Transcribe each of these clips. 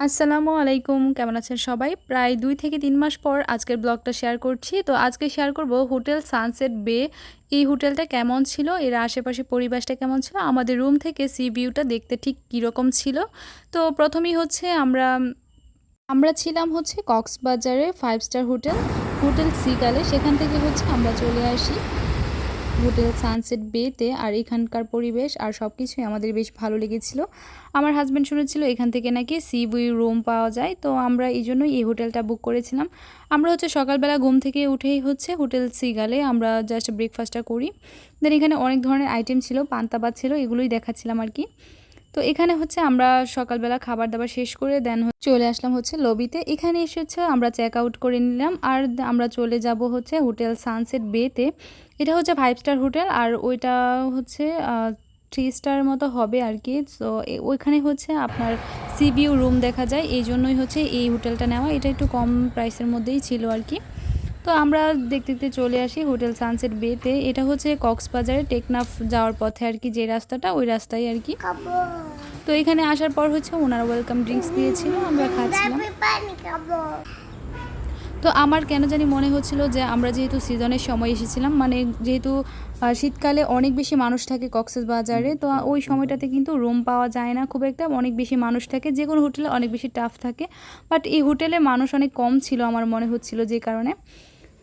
আসসালামু আলাইকুম, কেমন আছেন সবাই? প্রায় দুই থেকে তিন মাস পর আজকের ব্লগটা শেয়ার করছি। তো আজকে শেয়ার করব হোটেল সানসেট বে। এই হোটেলটা কেমন ছিল? এর আশেপাশে পরিবেশটা কেমন ছিল? আমাদের রুম থেকে সি ভিউটা দেখতে ঠিক কীরকম ছিল? তো প্রথমেই হচ্ছে আমরা আমরা ছিলাম হচ্ছে কক্সবাজারে ফাইভ স্টার হোটেল হোটেল সিগালে সেখান থেকে হচ্ছে আমরা চলে আসি। হোটেল সানসেট বেতে আর এখানকার পরিবেশ আর সব কিছুই আমাদের বেশ ভালো লেগেছিল। আমার হাজব্যান্ড শুনেছিল এখান থেকে নাকি সি বুই রুম পাওয়া যায়, তো আমরা এই জন্যই এই হোটেলটা বুক করেছিলাম। আমরা হচ্ছে সকালবেলা ঘুম থেকে উঠেই হচ্ছে হোটেল সিগালে আমরা জাস্ট ব্রেকফাস্টটা করি। দেন এখানে অনেক ধরনের আইটেম ছিল পান্তাবাদ ছিল, এগুলোই দেখাচ্ছিলাম আর কি। তো এখানে হচ্ছে আমরা সকালবেলা খাবার দাবার শেষ করে দেন চলে আসলাম হচ্ছে লবিতে। এখানে এসে হচ্ছে আমরা চেক আউট করে নিলাম আর আমরা চলে যাব হচ্ছে হোটেল সানসেট বেতে এটা হচ্ছে ফাইভ স্টার হোটেল আর ওইটা হচ্ছে থ্রি স্টার মতো হবে আর কি। তো ওইখানে হচ্ছে আপনার সিবিউ রুম দেখা যায়। এই জন্যই হচ্ছে এই হোটেলটা নেওয়া। এটা একটু কম প্রাইসের মধ্যেই ছিল আর কি। তো আমরা দেখতে দেখতে চলে আসি হোটেল সানসেট বেতে এটা হচ্ছে কক্সবাজারে টেকনাফ যাওয়ার পথে আর কি, যে রাস্তাটা ওই রাস্তায় আর কি। তো এখানে আসার পর হচ্ছে ওনারা ওয়েলকাম ড্রিঙ্কস দিয়েছিল, আমরা খাচ্ছিলাম। তো আমার কেন জানি মনে হচ্ছিল যে আমরা যেহেতু সিজনের সময় এসেছিলাম মানে যেহেতু শীতকালে অনেক বেশি মানুষ থাকে কক্সেস বাজারে তো ওই সময়টাতে কিন্তু রুম পাওয়া যায় না খুব একটা, অনেক বেশি মানুষ থাকে, যে কোনো হোটেলে অনেক বেশি টাফ থাকে, বাট এই হোটেলে মানুষ অনেক কম ছিল আমার মনে হচ্ছিল যে কারণে।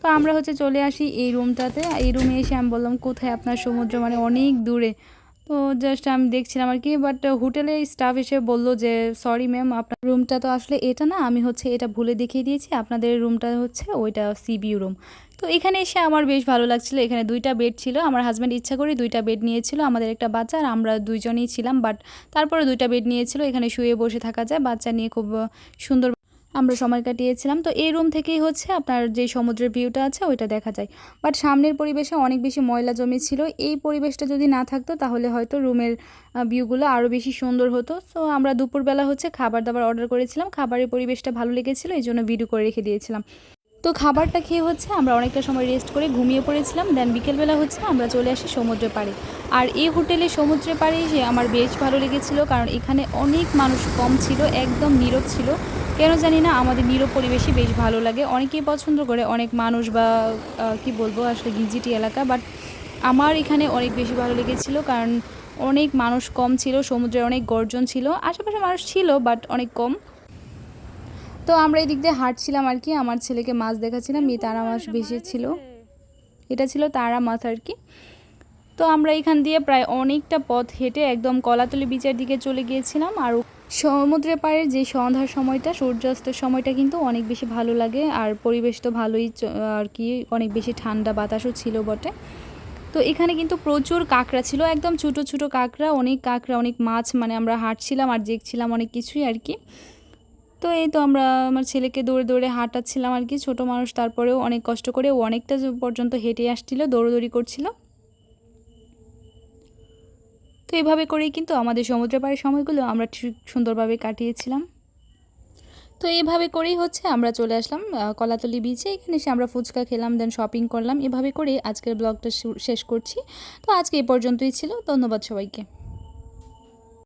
তো আমরা হচ্ছে চলে আসি এই রুমটাতে, এই রুমে এসে আমি বললাম, কোথায় আপনার সমুদ্র? মানে অনেক দূরে। তো জাস্ট আমি দেখছিলাম আর কি বাট হোটেলে স্টাফ এসে বলল যে সরি ম্যাম আপনার রুমটা তো আসলে এটা না, আমি হচ্ছে এটা ভুলে দেখিয়ে দিয়েছি, আপনাদের রুমটা হচ্ছে ওইটা সিবিউ রুম তো এখানে এসে আমার বেশ ভালো লাগছিল, এখানে দুইটা বেড ছিল, আমার হাজব্যান্ড ইচ্ছা করে দুইটা বেড নিয়েছিল, আমাদের একটা বাচ্চা আর আমরা দুইজনেই ছিলাম বাট তারপরে দুইটা বেড নিয়েছিল, এখানে শুয়ে বসে থাকা যায়, বাচ্চা নিয়ে খুব সুন্দর আমরা সময় কাটিয়েছিলাম। তো এই রুম থেকেই হচ্ছে আপনার যে সমুদ্রের ভিউটা আছে ওইটা দেখা যায়। বাট সামনের পরিবেশে অনেক বেশি ময়লা জমি ছিল। এই পরিবেশটা যদি না থাকতো তাহলে হয়তো রুমের ভিউগুলো আরও বেশি সুন্দর হতো। সো আমরা দুপুরবেলা হচ্ছে খাবার দাবার অর্ডার করেছিলাম। খাবারের পরিবেশটা ভালো লেগেছিলো, এই জন্য ভিডিও করে রেখে দিয়েছিলাম। তো খাবারটা খেয়ে হচ্ছে আমরা অনেকটা সময় রেস্ট করে ঘুমিয়ে পড়েছিলাম। দেন বিকেলবেলা হচ্ছে আমরা চলে আসি সমুদ্রের পাড়ে। আর এই হোটেলে সমুদ্রের পাড়ে এসে আমার বেশ ভালো লেগেছিলো, কারণ এখানে অনেক মানুষ কম ছিল, একদম নীরব ছিল। কেন জানি না, আমাদের নীরব পরিবেশই বেশ ভালো লাগে। অনেকেই পছন্দ করে, অনেক মানুষ বা কি বলব, আসলে গিজিটি এলাকা বাট আমার এখানে অনেক বেশি ভালো লেগেছিলো কারণ অনেক মানুষ কম ছিল সমুদ্রে অনেক গর্জন ছিল, আশেপাশে মানুষ ছিল বাট অনেক কম। তো আমরা এই দিক দিয়ে হাঁটছিলাম আর কি, আমার ছেলেকে মাছ দেখাচ্ছিলাম এই তারা মাছ বেশি ছিল এটা ছিল তারা মাছ আর কি। তো আমরা এখান দিয়ে প্রায় অনেকটা পথ হেঁটে একদম কলাতলি বিচের দিকে চলে গিয়েছিলাম, আর সমুদ্রের পাড়ের যে সন্ধ্যার সময়টা, সূর্যাস্তের সময়টা কিন্তু অনেক বেশি ভালো লাগে। আর পরিবেশ তো ভালোই আর কি, অনেক বেশি ঠান্ডা বাতাসও ছিল বটে। তো এখানে কিন্তু প্রচুর কাঁকড়া ছিল, একদম ছোটো ছোটো কাঁকড়া, অনেক কাঁকড়া, অনেক মাছ মানে আমরা হাঁটছিলাম আর দেখছিলাম অনেক কিছুই আর কি। তো এই তো আমরা আমার ছেলেকে দৌড়ে দৌড়ে হাঁটাচ্ছিলাম আর কি, ছোটো মানুষ, তারপরেও অনেক কষ্ট করে অনেকটা পর্যন্ত হেঁটে আসছিল, দৌড়োদৌড়ি করছিল। তো এভাবে করেই কিন্তু আমাদের সমুদ্র পাড়ের সময়গুলো আমরা ঠিক সুন্দরভাবে কাটিয়েছিলাম। তো এইভাবে করেই হচ্ছে আমরা চলে আসলাম কলাতলি বিচে এখানে এসে আমরা ফুচকা খেলাম দেন শপিং করলাম। এভাবে করে আজকের ব্লগটা শেষ করছি। তো আজকে এই পর্যন্তই ছিল। ধন্যবাদ সবাইকে।